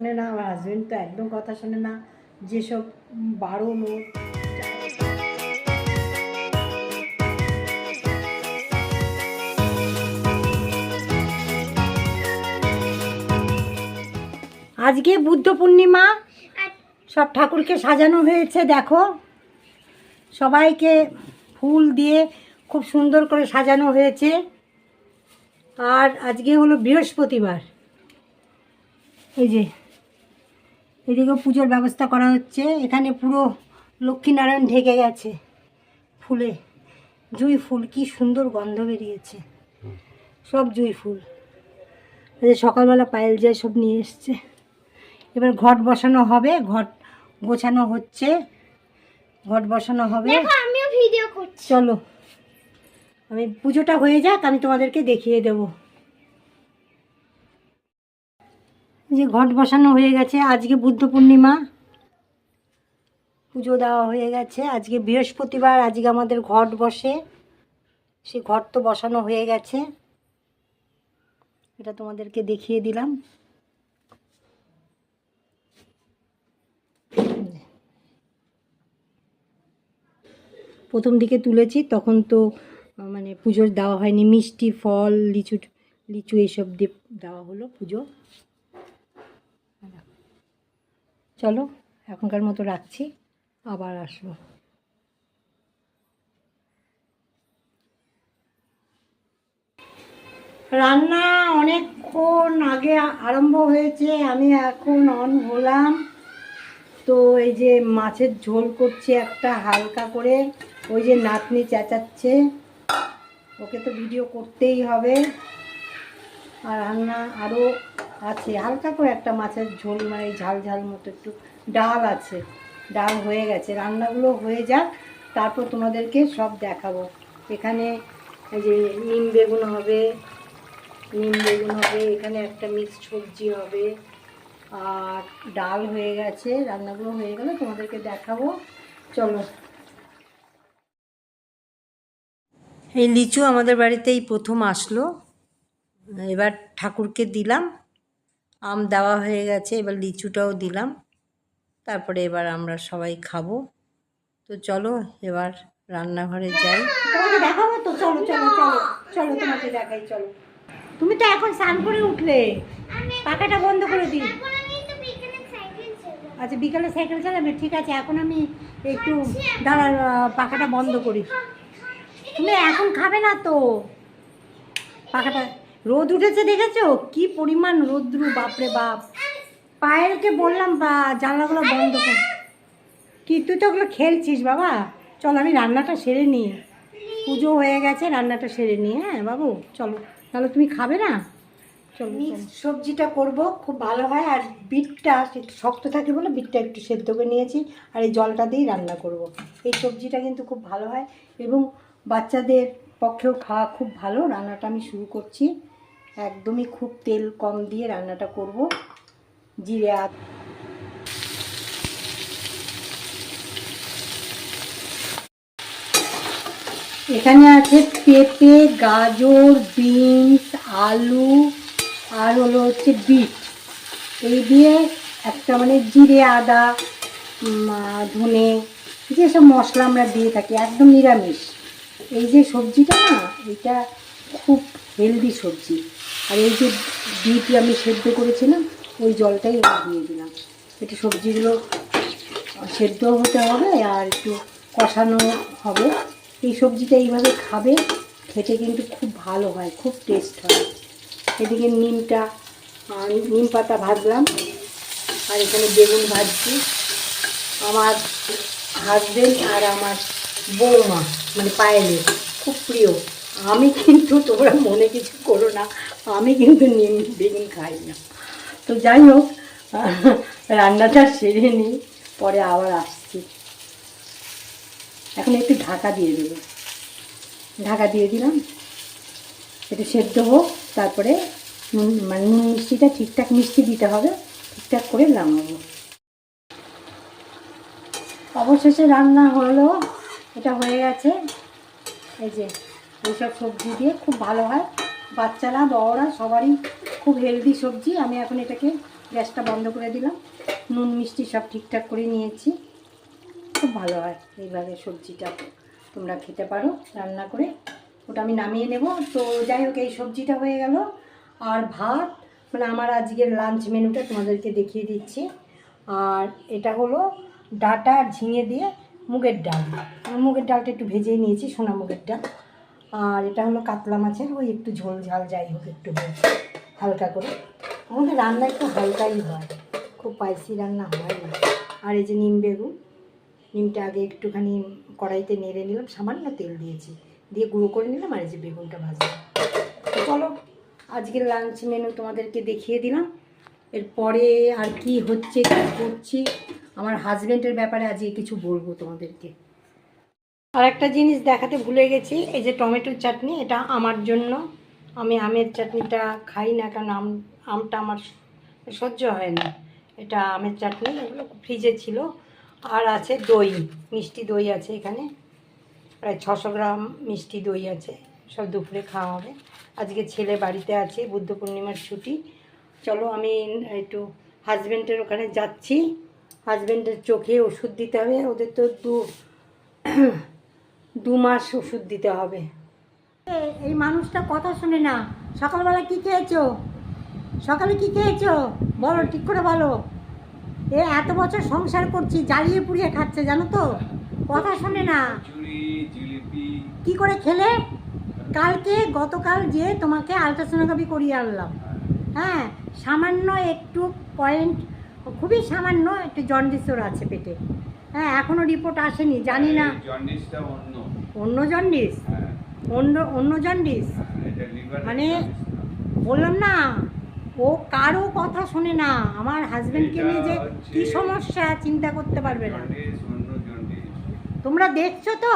শোনে না, আমার হাজবেন্ড তো একদম কথা শোনে না। যেসব বারণ আজকে বুদ্ধ পূর্ণিমা, সব ঠাকুরকে সাজানো হয়েছে, দেখো। সবাইকে ফুল দিয়ে খুব সুন্দর করে সাজানো হয়েছে। আর আজকে হলো বৃহস্পতিবার। এই যে এদিকেও পুজোর ব্যবস্থা করা হচ্ছে। এখানে পুরো লক্ষ্মীনারায়ণ ঢেকে গেছে ফুলে। জুঁই ফুল কি সুন্দর গন্ধ বেরিয়েছে। সব জুঁই ফুল। এই সকালবেলা পায়েল যায় সব নিয়ে এসছে। এবার ঘট বসানো হবে ঘট গোছানো হচ্ছে। ঘট বসানো হবে। চলো। আমি পুজোটা হয়ে যাক আমি তোমাদেরকে দেখিয়ে দেব এই যে ঘট বসানো হয়ে গেছে, আজকে বুদ্ধ পূর্ণিমা। পুজো দেওয়া হয়ে গেছে, আজকে বৃহস্পতিবার, আজকে আমাদের ঘট বসে। সে ঘট তো বসানো হয়ে গেছে। এটা তোমাদেরকে দেখিয়ে দিলাম। প্রথম দিকে তুলেছি, তখন তো মানে পুজোর দেওয়া হয়নি। মিষ্টি, ফল, লিচু লিচু, এইসব দিয়ে দেওয়া হলো পুজো। চলো, এখনকার মতো রাখছি, আবার আসব। রান্না অনেকক্ষণ আগে আরম্ভ হয়েছে, আমি এখন অন হলাম। তো এই যে মাছের ঝোল করছে একটা হালকা করে, ওই যে নাতনি চেঁচাচ্ছে। ওকে তো ভিডিও করতেই হবে। আর রান্না আরও আছে, হালকা করে একটা মাছের ঝোল মানে ঝাল ঝাল মতো একটু ডাল আছে। ডাল হয়ে গেছে, রান্নাগুলো হয়ে যাক, তারপর তোমাদেরকে সব দেখাবো। এখানে যে নিম বেগুন হবে, নিম বেগুন হবে, এখানে একটা মিক্সড সবজি হবে, আর ডাল হয়ে গেছে, রান্নাগুলো হয়ে গেলে তোমাদেরকে দেখাবো। চলো। এই লিচু আমাদের বাড়িতেই প্রথম আসলো। এবার ঠাকুরকে দিলাম। আম দেওয়া হয়ে গেছে, এবার লিচুটাও দিলাম। তারপরে এবার আমরা সবাই খাব। তো চলো, এবার রান্নাঘরে যাই। তোমাকে দেখাবো তো, চলো চলো চলো চলো, তোমাকে দেখাই, চলো। তুমি তো এখন স্নান করে উঠলে। পাখাটা বন্ধ করে দিই। আচ্ছা বিকালে সাইকেল চালাবে? ঠিক আছে, এখন আমি একটু দাঁড়া পাখাটা বন্ধ করি। তুমি এখন খাবে না তো? পাখাটা রোদ উঠেছে দেখেছ? কি পরিমাণ রোদ্রু বাপরে বাপ। পায়েলকে বললাম বা জানলাগুলো বন্ধ কর। কি তুই তো ওগুলো খেলছিস বাবা। চল আমি রান্নাটা সেরে নিই। পুজো হয়ে গেছে রান্নাটা সেরে নিই। হ্যাঁ বাবু চলো। তাহলে তুমি খাবে না? চলো সবজিটা করব খুব ভালো হয়। আর বিটটা শক্ত থাকে বলে বিটটা একটু সেদ্ধ করে নিয়েছি। আর এই জলটা দিয়েই রান্না করব। এই সবজিটা কিন্তু খুব ভালো হয়। এবং বাচ্চাদের পক্ষেও খাওয়া খুব ভালো। রান্নাটা আমি শুরু করছি। একদমই খুব তেল কম দিয়ে রান্নাটা করব। জিরে আদ এখানে আছে পেঁপে, গাজর, বিনস, আলু আর হলো হচ্ছে বিট। এই দিয়ে একটা মানে জিরে, আদা ধনে যেসব মশলা আমরা দিয়ে থাকি, একদম নিরামিষ। এই যে সবজিটা না, এটা খুব হেলদি সবজি। আর এই যে বিট আমি সেদ্ধ করেছিলাম, ওই জলটাই আমি দিয়ে দিলাম। একটু সবজিগুলো সেদ্ধ হতে হবে আর একটু কষানো হবে। এই সবজিটা এইভাবে খাবে, খেতে কিন্তু খুব ভালো হয়, খুব টেস্ট হয়। এদিকে নিমটা নিম পাতা ভাজলাম, আর এখানে বেগুন ভাজছি। আমার হাজবেন্ড আর আমার বৌমা মানে পায়েলের খুব প্রিয়। আমি কিন্তু তোমরা মনে কিছু করো না, আমি কিন্তু নিম, বেগুন খাই না। তো যাই হোক রান্নাটা সেরে নিই, পরে আবার আসছি। এখন একটু ঢাকা দিয়ে দেবো। ঢাকা দিয়ে দিলাম। একটু সেদ্ধ হোক, তারপরে মানে নুন মিষ্টিটা ঠিকঠাক মিষ্টি দিতে হবে, ঠিকঠাক করে নামাবো অবশেষে রান্না হলো। এটা হয়ে গেছে। এই যে, এইসব সবজি দিয়ে খুব ভালো হয়। বাচ্চারা, বড়রা সবারই খুব হেলদি সবজি। আমি এখন এটাকে গ্যাসটা বন্ধ করে দিলাম। নুন, মিষ্টি সব ঠিকঠাক করে নিয়েছি। খুব ভালো হয় এইভাবে সবজিটা। তোমরা খেতে পারো, রান্না করে। ওটা আমি নামিয়ে নেব। তো যাই হোক, এই সবজিটা হয়ে গেল। আর ভাত মানে আমার আজকের লাঞ্চ মেনুটা তোমাদেরকে দেখিয়ে দিচ্ছি। আর এটা হলো ডাটা আর ঝিঙে দিয়ে মুগের ডাল। মুগের ডালটা একটু ভেজে নিয়েছি, সোনা মুগের ডাল। আর এটা হলো কাতলা মাছের, ওই একটু ঝোল ঝাল যাই হোক একটু হালকা করে। আমাদের রান্না একটু হালকাই হয়, খুব স্পাইসি রান্না হয় না। আর এই যে নিম বেগুন, নিমটা আগে একটুখানি কড়াইতে নেড়ে নিলাম, সামান্য তেল দিয়েছি, দিয়ে গুঁড়ো করে নিলাম আর এই যে বেগুনটা ভাজলাম চলো, আজকের লাঞ্চ মেনু তোমাদেরকে দেখিয়ে দিলাম। এরপরে আর কি হচ্ছে, কী করছি, আমার হাজব্যান্ডের ব্যাপারে আজকে কিছু বলব তোমাদেরকে। আর একটা জিনিস দেখাতে ভুলে গেছি, এই যে টমেটোর চাটনি, এটা আমার জন্য। আমি আমের চাটনিটা খাই না, কারণ আম, আমটা আমার সহ্য হয় না। এটা আমের চাটনি, এগুলো ফ্রিজে ছিল। আর আছে দই, মিষ্টি দই আছে এখানে। প্রায় ছশো গ্রাম মিষ্টি দই আছে, সব দুপুরে খাওয়া হবে। আজকে ছেলে বাড়িতে আছে, বুদ্ধ পূর্ণিমার ছুটি। চলো আমি একটু হাজব্যান্ডের ওখানে যাচ্ছি। হাজব্যান্ডের চোখে ওষুধ দিতে হবে, ওদের তো দু দু মাস ওষুধ দিতে হবে। এই মানুষটা কথা শুনে না। সকালবেলা কি খেয়েছো? সকালে কি খেয়েছো? বলো ঠিক করে বলো। এ এত বছর সংসার করছি জ্বালিয়ে পুড়িয়ে খাচ্ছে জানো তো? কথা শোনে না। কি করে খেলে? কালকে গতকাল যে তোমাকে আলট্রাসোনোগ্রাফি করিয়ে আনলাম। হ্যাঁ সামান্য একটু পয়েন্ট খুবই সামান্য একটু জন্ডিসর আছে পেটে। হ্যাঁ এখনও রিপোর্ট আসেনি জানি না। জন্ডিসটা অন্য। অন্য জন্ডিস হ্যাঁ। অন্য অন্য জন্ডিস মানে বললাম না ও কারও কথা শোনে না। আমার হাজবেন্ডকে নিয়ে যে কি সমস্যা চিন্তা করতে পারবে না। তোমরা দেখছ তো?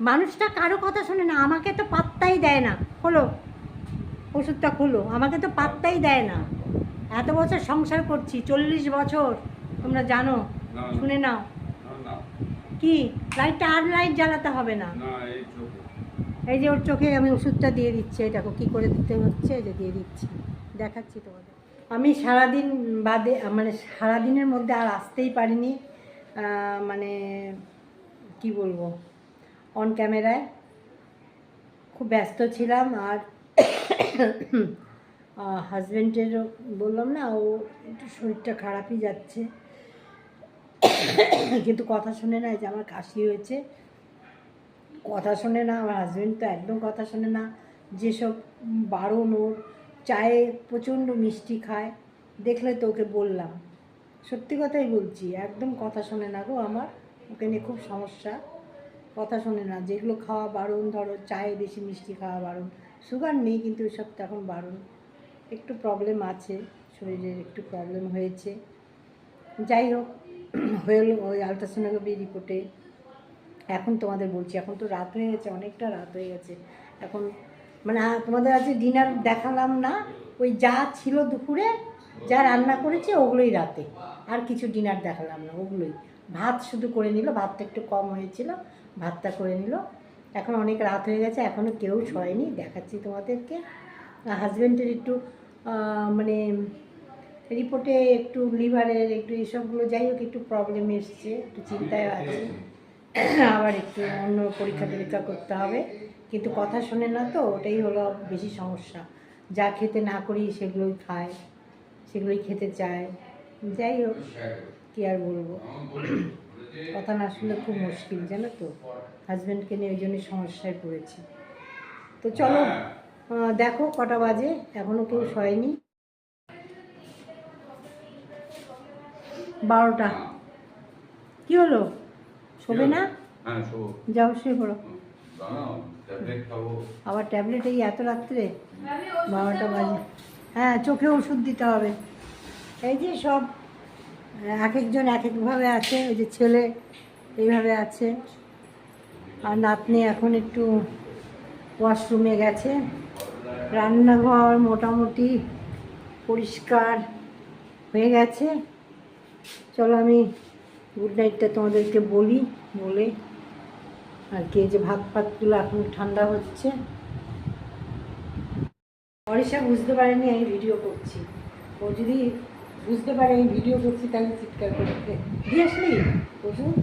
মানুষটা কারও কথা শোনে না। আমাকে তো পাত্তাই দেয় না। হলো ওষুধটা খুলো। আমাকে তো পাত্তাই দেয় না। এত বছর সংসার করছি চল্লিশ বছর তোমরা জানো। শুনে নাও। কি? লাইটটা আর লাইট জ্বালাতে হবে না। এই যে ওর চোখে আমি ওষুধটা দিয়ে দিচ্ছি দেখো কী করে দিতে হচ্ছে যে দিয়ে দিচ্ছি। দেখাচ্ছি তোমাদের। আমি সারাদিন বাদে মানে সারাদিনের মধ্যে আর আসতেই পারিনি মানে কি বলব অন ক্যামেরায় খুব ব্যস্ত ছিলাম আর হাজব্যান্ডেরও বললাম না ও একটু শরীরটা খারাপই যাচ্ছে। কিন্তু কথা শুনে না যে আমার কাশি হয়েছে। কথা শোনে না, আমার হাজব্যান্ড তো একদম কথা শোনে না। যেসব বারণ ওর চায়ে প্রচণ্ড মিষ্টি খায়, দেখলে তো ওকে বললাম। সত্যি কথাই বলছি, একদম কথা শোনে না গো আমার। ওকে নিয়ে খুব সমস্যা। কথা শোনে না, যেগুলো খাওয়া বারণ, ধরো চায়ে বেশি মিষ্টি খাওয়া বারণ, সুগার নেই কিন্তু ওসব তো এখন বারণ। একটু প্রবলেম আছে, শরীরের একটু প্রবলেম হয়েছে। যাই হোক হয়ে ওই আলট্রাসোনোগ্রাফি রিপোর্টে এখন তোমাদের বলছি, এখন তো রাত হয়ে গেছে, অনেকটা রাত হয়ে গেছে। এখন মানে তোমাদের আজকে ডিনার দেখালাম না, ওই যা ছিল দুপুরে, যা রান্না করেছে, ওগুলোই রাতে। আর কিছু ডিনার দেখালাম না, ওগুলোই। ভাত শুধু করে নিল, ভাতটা একটু কম হয়েছিল, ভাতটা করে নিল। এখন অনেক রাত হয়ে গেছে এখনও কেউ ছড়ায়নি দেখাচ্ছি তোমাদেরকে। হাজব্যান্ডের একটু মানে রিপোর্টে একটু লিভারের একটু এসবগুলো যাই হোক একটু প্রবলেম এসছে একটু চিন্তায় আছে। আবার একটু অন্য পরীক্ষা টরীক্ষা করতে হবে। কিন্তু কথা শোনে না তো ওটাই হলো বেশি সমস্যা। যা খেতে না করি সেগুলোই খায় সেগুলোই খেতে চায়। যাই হোক কী আর বলব? কথা না শুনলে খুব মুশকিল জানো তো? হাজব্যান্ডকে নিয়ে ওই জন্যই সমস্যায় পড়েছি। তো চলো দেখো কটা বাজে এখনও কেউ শয়নি বারোটা। কি হলো? শোবে না? হ্যাঁ যাও শুয়ে পড়ো। আবার ট্যাবলেট এই এত রাত্রে? বারোটা বাজে। হ্যাঁ চোখে ওষুধ দিতে হবে। এই যে সব এক একজন এক একভাবে আছে ওই যে ছেলে এইভাবে আছে। আর নাতনি এখন একটু ওয়াশরুমে গেছে। রান্নাঘর মোটামুটি পরিষ্কার হয়ে গেছে। চলো আমি গুড নাইটটা তোমাদেরকে বলি বলে। আর কি যে ভাত ফাতগুলো এখন ঠান্ডা হচ্ছে। অরিষা বুঝতে পারেনি আমি ভিডিও করছি। ও যদি বুঝতে পারে আমি ভিডিও করছি তাহলে চিৎকার করছে দিয়ে আসলি? ওষুধ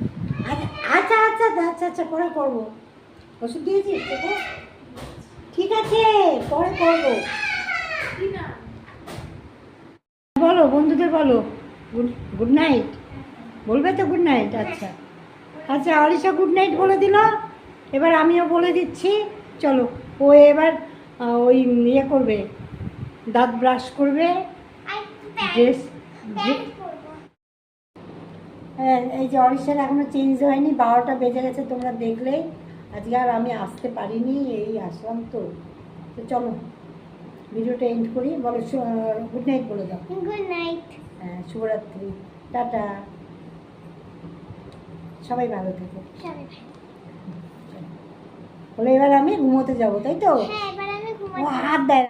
আচ্ছা আচ্ছা আচ্ছা আচ্ছা আচ্ছা পরে করব। ওষুধ দিয়েছিস তোকে? ঠিক আছে পরে করব। বলো বন্ধুদের বলো। গুড গুড নাইট বলবে তো গুড নাইট আচ্ছা। আচ্ছা অলিশা গুড নাইট বলে দিল। এবার আমিও বলে দিচ্ছি। চলো, ও এবার ওই ইয়ে করবে, দাঁত ব্রাশ করবে। ড্রেস হ্যাঁ এই যে অরিশার এখনও চেঞ্জ হয়নি, বারোটা বেজে গেছে, তোমরা দেখলে। আজকে আর আমি আসতে পারিনি, এই আসলাম তো। তো চলো ভিডিওটা এন্ড করি। বলো গুড নাইট বলে দাও। গুড নাইট শুভরাত্রি টাটা। সবাই ভালো থাকে। হলো বলে এবার আমি ঘুমোতে যাব তাই তো? হ্যাঁ ও হাত দেয়।